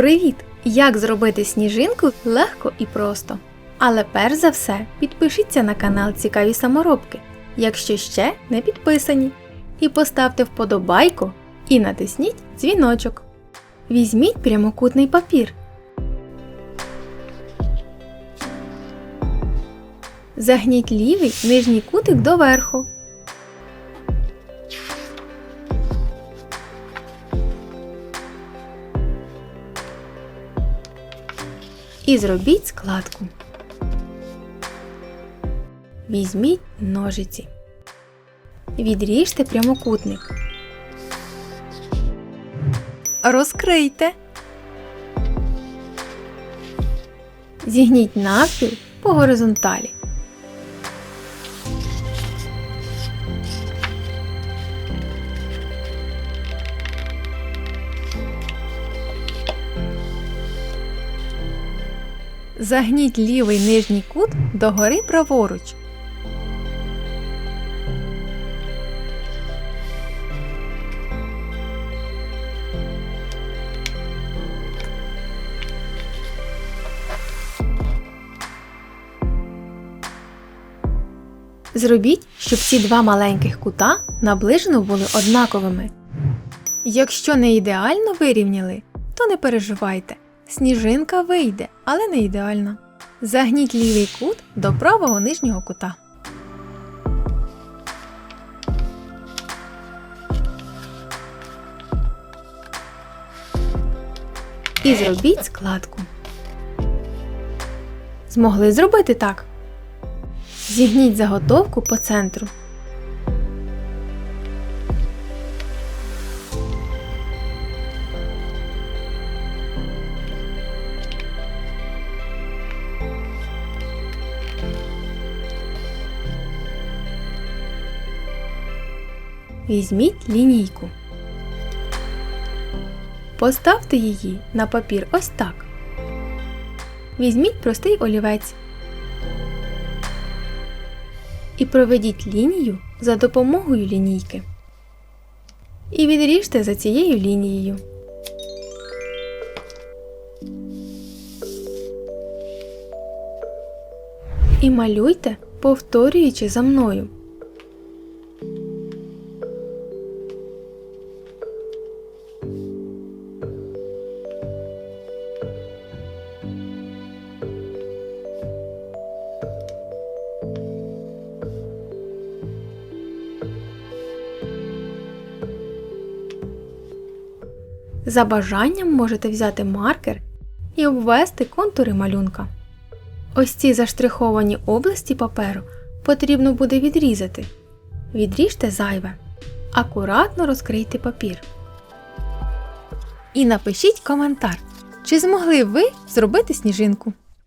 Привіт! Як зробити сніжинку легко і просто. Але перш за все підпишіться на канал Цікаві саморобки, якщо ще не підписані. І поставте вподобайку і натисніть дзвіночок. Візьміть прямокутний папір. Загніть лівий нижній кутик доверху. І зробіть складку. Візьміть ножиці. Відріжте прямокутник. Розкрийте. Зігніть навпіл по горизонталі. Загніть лівий нижній кут догори праворуч. Зробіть, щоб ці два маленьких кута наближено були однаковими. Якщо не ідеально вирівняли, то не переживайте. Сніжинка вийде, але не ідеально. Загніть лівий кут до правого нижнього кута. І зробіть складку. Змогли зробити так. Зігніть заготовку по центру. Візьміть лінійку. Поставте її на папір ось так. Візьміть простий олівець. І проведіть лінію за допомогою лінійки. І відріжте за цією лінією. І малюйте, повторюючи за мною. За бажанням можете взяти маркер і обвести контури малюнка. Ось ці заштриховані області паперу потрібно буде відрізати. Відріжте зайве. Акуратно розкрийте папір. І напишіть коментар, чи змогли ви зробити сніжинку.